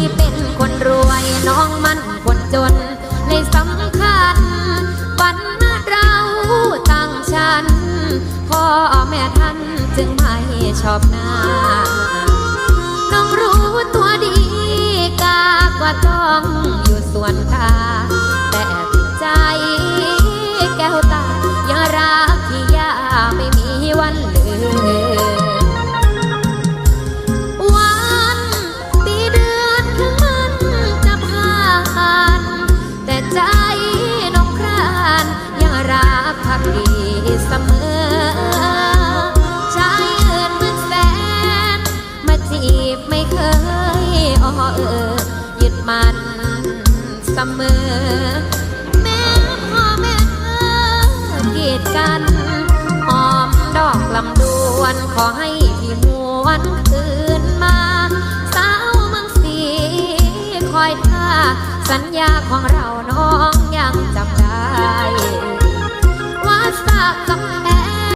พี่เป็นคนรวยน้องมันคนจนในสำคัญวันเราตั้งฉันพ่อแม่ท่านจึงไม่ชอบหน้า น้องรู้ตัวดีกากว่าต้องอยู่ส่วนกาแต่ พักดีเสมอชายอื่นเหมือนแฟนมาจีบไม่เคยอ้อเออยึดมันเสมอ แม่พ่อแม่เธอกีดกันหอมดอกลำดวนขอให้พี่หวนคืนมา สาวมืองสีคอยท่าสัญญาของเรา